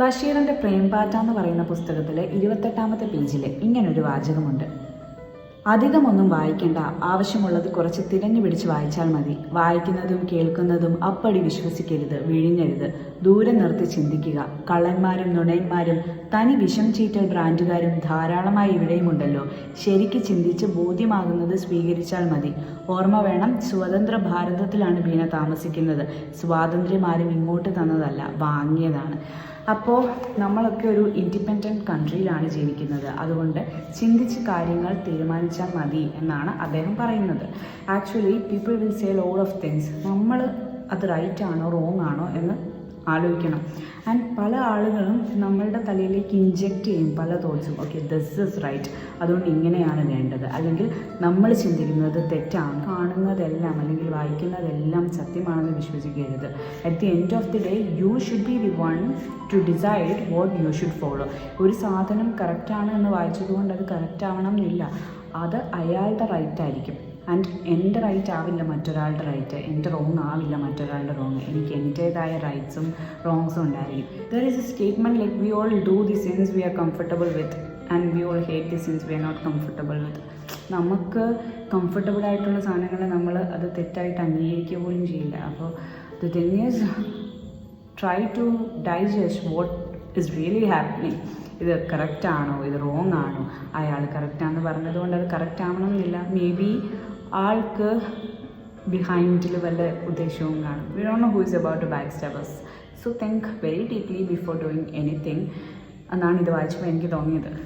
ബഷീറിന്റെ പ്രേംപാറ്റ എന്ന് പറയുന്ന പുസ്തകത്തിലെ ഇരുപത്തെട്ടാമത്തെ പേജിൽ ഇങ്ങനൊരു വാചകമുണ്ട്. അധികമൊന്നും വായിക്കേണ്ട ആവശ്യമുള്ളത് കുറച്ച് തിരഞ്ഞു പിടിച്ച് വായിച്ചാൽ മതി. വായിക്കുന്നതും കേൾക്കുന്നതും അപ്പടി വിശ്വസിക്കരുത് വിഴിഞ്ഞരുത്. ദൂരെ നിർത്തി ചിന്തിക്കുക. കള്ളന്മാരും നുണയന്മാരും തനി വിഷം ചീറ്റൽ ബ്രാൻഡുകാരും ധാരാളമായി ഇവിടെയുമുണ്ടല്ലോ ശരിക്ക് ചിന്തിച്ച് ബോധ്യമാകുന്നത് സ്വീകരിച്ചാൽ മതി. ഓർമ്മ വേണം സ്വതന്ത്ര ഭാരതത്തിലാണ് ബീന താമസിക്കുന്നത്. സ്വാതന്ത്ര്യം ആരും ഇങ്ങോട്ട് തന്നതല്ല വാങ്ങിയതാണ്. അപ്പോൾ നമ്മളൊക്കെ ഒരു ഇൻഡിപെൻഡന്റ് കൺട്രിയിലാണ് ജീവിക്കുന്നത്. അതുകൊണ്ട് ചിന്തിച്ച് കാര്യങ്ങൾ തീരുമാനിച്ചാൽ മതി എന്നാണ് അദ്ദേഹം പറയുന്നത്. Actually people will say lot of things നമ്മൾ അത് റൈറ്റ് ആണോ റോങ് ആണോ എന്ന് ആലോചിക്കണം. ആൻഡ് പല ആളുകളും നമ്മളുടെ തലയിലേക്ക് ഇഞ്ചെക്റ്റ് ചെയ്യും പല തോട്ട്സും ഓക്കെ ദിസ് ഇസ് റൈറ്റ് അതുകൊണ്ട് ഇങ്ങനെയാണ് വേണ്ടത്. അല്ലെങ്കിൽ നമ്മൾ ചിന്തിക്കുന്നത് തെറ്റാണ്. കാണുന്നതെല്ലാം അല്ലെങ്കിൽ വായിക്കുന്നതെല്ലാം സത്യമാണെന്ന് വിശ്വസിക്കരുത്. At the end of the day you should be the one to decide what you should follow ഒരു സാധനം കറക്റ്റാണ് എന്ന് വായിച്ചതുകൊണ്ട് അത് കറക്റ്റ് ആവണം എന്നില്ല. അത് അയാളുടെ റൈറ്റ് ആയിരിക്കും. ആൻഡ് എന്റെ റൈറ്റ് ആവില്ല മറ്റൊരാളുടെ റൈറ്റ് എന്റെ റോങ് ആവില്ല മറ്റൊരാളുടെ റോങ് എനിക്ക് എന്റേതായ റൈറ്റ്സും റോങ്സും ഉണ്ടായിരിക്കും. There is a statement like we all do the sins we are comfortable with and we all hate the sins we are not comfortable with നമുക്ക് കംഫർട്ടബിൾ ആയിട്ടുള്ള സാധനങ്ങൾ നമ്മൾ അത് തെറ്റായിട്ട് അംഗീകരിക്കുക പോലും ചെയ്യില്ല. അപ്പോൾ the thing is try to digest what is really happening ഇത് കറക്റ്റ് ആണോ? ഇത് റോങ് ആണോ? അയാൾ കറക്റ്റാന്ന് പറഞ്ഞതുകൊണ്ട് അത് കറക്റ്റ് ആവണം എന്നില്ല മേ ബി ആൾക്ക് ബിഹൈൻഡിൽ വല്ല ഉദ്ദേശവും കാണും. We don't know who is about back stabbers so think very deeply before doing anything എന്നാണ് ഇത് വായിച്ചപ്പോൾ എനിക്ക് തോന്നിയത്.